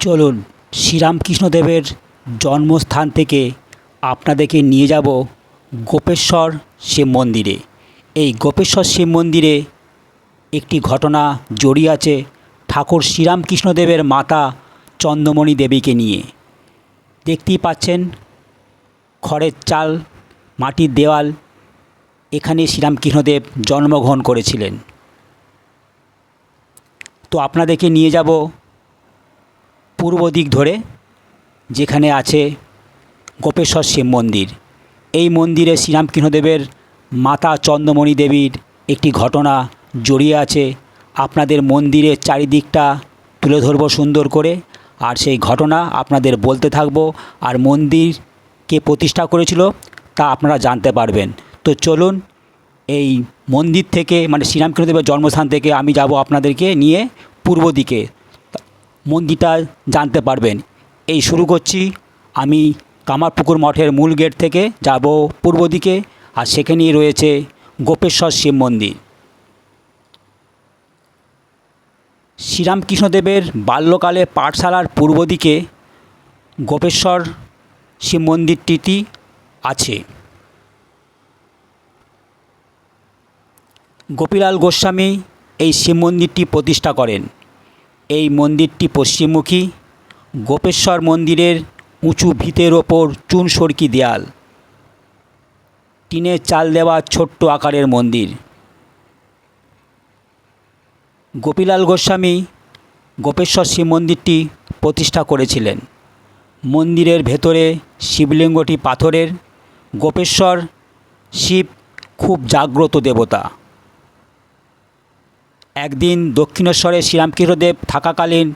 চলুন শ্রীরামকৃষ্ণদেবের জন্মস্থান থেকে আপনাদেরকে নিয়ে যাব গোপেশ্বর শিব মন্দিরে। এই গোপেশ্বর শিব মন্দিরে একটি ঘটনা জড়িয়ে আছে ঠাকুর শ্রীরামকৃষ্ণদেবের মাতা চন্দ্রমণি দেবীকে নিয়ে। দেখতেই পাচ্ছেন খড়ের চাল, মাটির দেওয়াল, এখানে শ্রীরামকৃষ্ণদেব জন্মগ্রহণ করেছিলেন। তো আপনাদেরকে নিয়ে যাব পূর্ব দিক ধরে, যেখানে আছে গোপেশ্বর শিব মন্দির। এই মন্দিরে শ্রীরামকৃষ্ণদেবের মাতা চন্দ্রমণি দেবীর একটি ঘটনা জড়িয়ে আছে। আপনাদের মন্দিরের চারিদিকটা তুলে ধরবো সুন্দর করে। আর সেই ঘটনা আপনাদের বলতে থাকব। আর মন্দির কে প্রতিষ্ঠা করেছিল তা আপনারা জানতে পারবেন। তো চলুন, এই মন্দির থেকে মানে শ্রীরামকৃষ্ণদেবের জন্মস্থান থেকে আমি যাব আপনাদেরকে নিয়ে পূর্ব দিকে। মন্দিরটা জানতে পারবেন। এই শুরু করছি। আমি কামারপুকুর মঠের মূল গেট থেকে যাব পূর্ব দিকে আর সেখানেই রয়েছে গোপেশ্বর শিব মন্দির। শ্রীরামকৃষ্ণদেবের বাল্যকালে পাঠশালার পূর্ব দিকে গোপেশ্বর শিব মন্দিরটি আছে। গোপীলাল গোস্বামী এই শিব মন্দিরটি প্রতিষ্ঠা করেন। এই মন্দিরটি পশ্চিমমুখী। গোপেশ্বর মন্দিরের উঁচু ভিতের ওপর চুন সরকি দেয়াল। টিনের চাল দেওয়া ছোট্ট আকারের মন্দির। গোপীলাল গোস্বামী গোপেশ্বর শিব মন্দিরটি প্রতিষ্ঠা করেছিলেন। মন্দিরের ভেতরে শিবলিঙ্গটি পাথরের। গোপেশ্বর শিব খুব জাগ্রত দেবতা। একদিন দক্ষিণেশ্বরে শ্রীরামকৃষ্ণদেব থাকাকালীন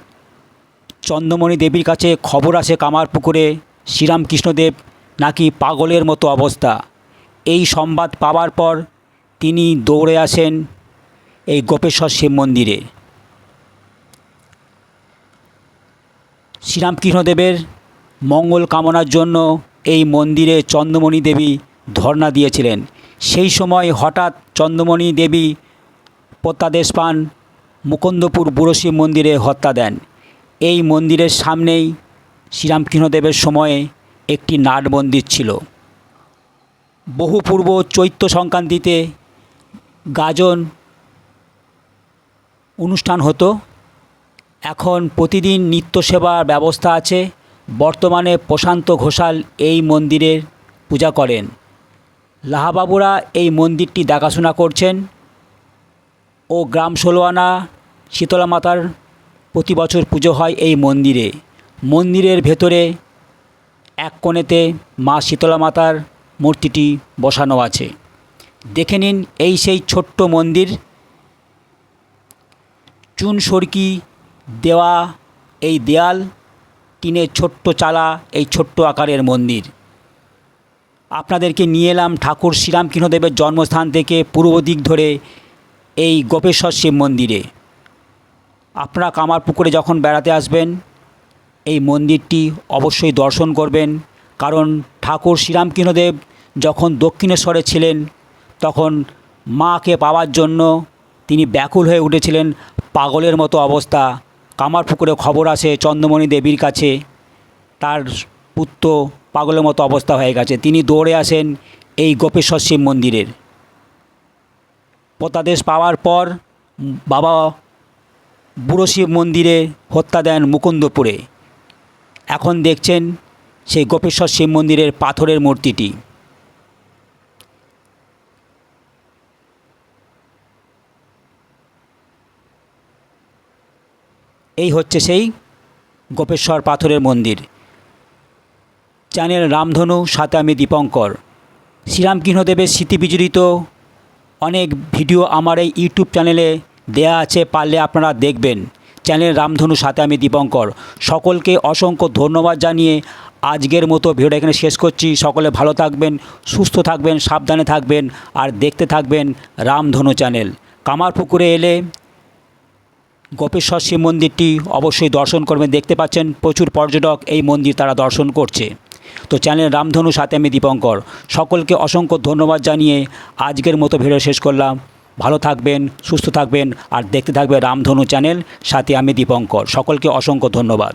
চন্দ্রমণি দেবীর কাছে খবর আসে কামারপুকুরে শ্রীরামকৃষ্ণদেব নাকি পাগলের মতো অবস্থা। এই সংবাদ পাওয়ার পর তিনি দৌড়ে আসেন এই গোপেশ্বর শিব মন্দিরে। শ্রীরামকৃষ্ণদেবের মঙ্গল কামনার জন্য এই মন্দিরে চন্দ্রমণি দেবী ধর্ণা দিয়েছিলেন। সেই সময় হঠাৎ চন্দ্রমণি দেবী প্রত্যাদেশ পান, মুকুন্দপুর বুড়ো শিব মন্দিরে হত্যা দেন। এই মন্দিরের সামনেই শ্রীরামকৃষ্ণদেবের সময়ে একটি নাট মন্দির ছিল। বহু পূর্ব চৈত্র সংক্রান্তিতে গাজন অনুষ্ঠান হতো। এখন প্রতিদিন নিত্য সেবার ব্যবস্থা আছে। বর্তমানে প্রশান্ত ঘোষাল এই মন্দিরের পূজা করেন। লাহাবাবুরা এই মন্দিরটি দেখাশোনা করছেন। ও গ্রাম ষোলোয়ানা শীতলা মাতার প্রতি বছর পুজো হয় এই মন্দিরে। মন্দিরের ভেতরে এক কোণেতে মা শীতলা মাতার মূর্তিটি বসানো আছে। দেখে নিন এই সেই ছোট্ট মন্দির। চুন সরকি দেওয়া এই দেয়াল টিনের ছোট্ট চালা এই ছোট্ট আকারের মন্দির। আপনাদেরকে নিয়ে এলাম ঠাকুর শ্রীরামকৃষ্ণদেবের জন্মস্থান থেকে পূর্ব দিক ধরে এই গোপেশ্বর শিব মন্দিরে। আপনারা কামারপুকুরে যখন বেড়াতে আসবেন, এই মন্দিরটি অবশ্যই দর্শন করবেন। কারণ ঠাকুর শ্রীরামকৃষ্ণদেব যখন দক্ষিণেশ্বরে ছিলেন, তখন মাকে পাওয়ার জন্য তিনি ব্যাকুল হয়ে উঠেছিলেন পাগলের মতো অবস্থা। কামারপুকুরে খবর আসে চন্দ্রমণি দেবীর কাছে তার পুত্র পাগলের মতো অবস্থা হয়ে গেছে। তিনি দৌড়ে আসেন এই গোপেশ্বর শিব মন্দিরের। পতাদেশ পাওয়ার পর, বাবা বুড়ো শিব মন্দিরে হত্যা দেন মুকুন্দপুরে। এখন দেখছেন সেই গোপেশ্বর শিব মন্দিরের পাথরের মূর্তিটি। এই হচ্ছে সেই গোপেশ্বর পাথরের মন্দির। চ্যানেল রামধনু, সাথে আমি দীপঙ্কর। শ্রীরামকৃষ্ণদেবের স্মৃতিবিজড়িত অনেক ভিডিও আমার এই ইউটিউব চ্যানেলে দেয়া আছে, পারলে আপনারা দেখবেন। চ্যানেল রামধনু, সাথে আমি দীপঙ্কর। সকলকে অসংখ্য ধন্যবাদ জানিয়ে আজকের মতো ভিডিওটা এখানে শেষ করছি। সকলে ভালো থাকবেন, সুস্থ থাকবেন, সাবধানে থাকবেন আর দেখতে থাকবেন রামধনু চ্যানেল। কামারপুকুরে এলে গোপেশ্বর শিব মন্দিরটি অবশ্যই দর্শন করবেন। দেখতে পাচ্ছেন প্রচুর পর্যটক এই মন্দির তারা দর্শন করছে। তো চ্যানেল রামধনু, সাথে আমি দীপঙ্কর। সকলকে অসংখ্য ধন্যবাদ জানিয়ে আজকের মতো ভিডিও শেষ করলাম। ভালো থাকবেন, সুস্থ থাকবেন, আর দেখতে থাকবে রামধনু চ্যানেল, সাথে আমি দীপঙ্কর। সকলকে অসংখ্য ধন্যবাদ।